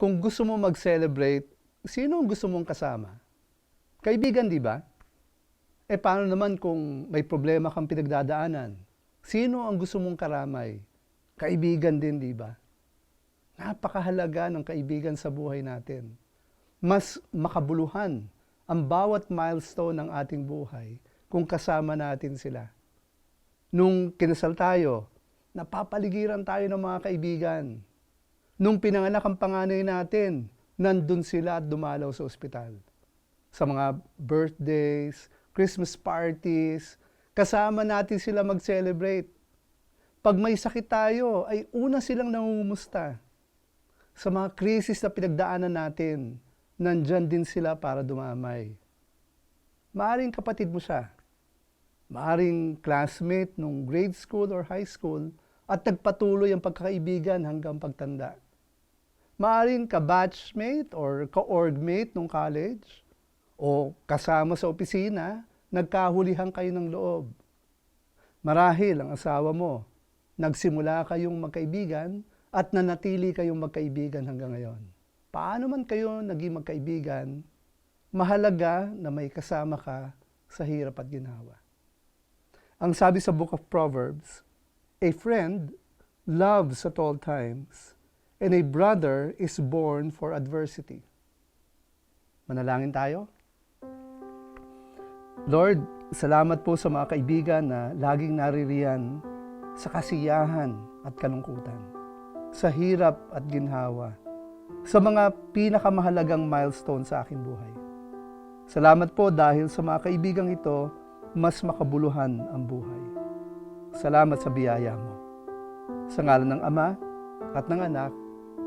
kung gusto mo mag-celebrate, sino ang gusto mong kasama? Kaibigan, di ba? Eh paano naman kung may problema kang pinagdadaanan? Sino ang gusto mong karamay? Kaibigan din, di ba? Napakahalaga ng kaibigan sa buhay natin. Mas makabuluhan ang bawat milestone ng ating buhay kung kasama natin sila. Nung kinasal tayo, napapaligiran tayo ng mga kaibigan. Nung pinanganak ang panganay natin, nandun sila at dumalaw sa ospital. Sa mga birthdays, Christmas parties, kasama natin sila mag-celebrate. Pag may sakit tayo, ay una silang nangungumusta. Sa mga krisis na pinagdaanan natin, nandyan din sila para dumamay. Maaring kapatid mo siya. Maaring classmate nung grade school or high school at nagpatuloy ang pagkakaibigan hanggang pagtanda. Maaring ka-batchmate or ka-orgmate nung college o kasama sa opisina, nagkahulihan kayo ng loob. Marahil ang asawa mo, nagsimula kayong magkaibigan at nanatili kayong magkaibigan hanggang ngayon. Paano man kayo naging magkaibigan, mahalaga na may kasama ka sa hirap at ginawa. Ang sabi sa Book of Proverbs, A friend loves at all times, and a brother is born for adversity. Manalangin tayo. Lord, salamat po sa mga kaibigan na laging naririyan sa kasiyahan at kalungkutan, sa hirap at ginhawa, sa mga pinakamahalagang milestone sa aking buhay. Salamat po dahil sa mga kaibigang ito, mas makabuluhan ang buhay. Salamat sa biyaya mo. Sa ngalan ng Ama at ng Anak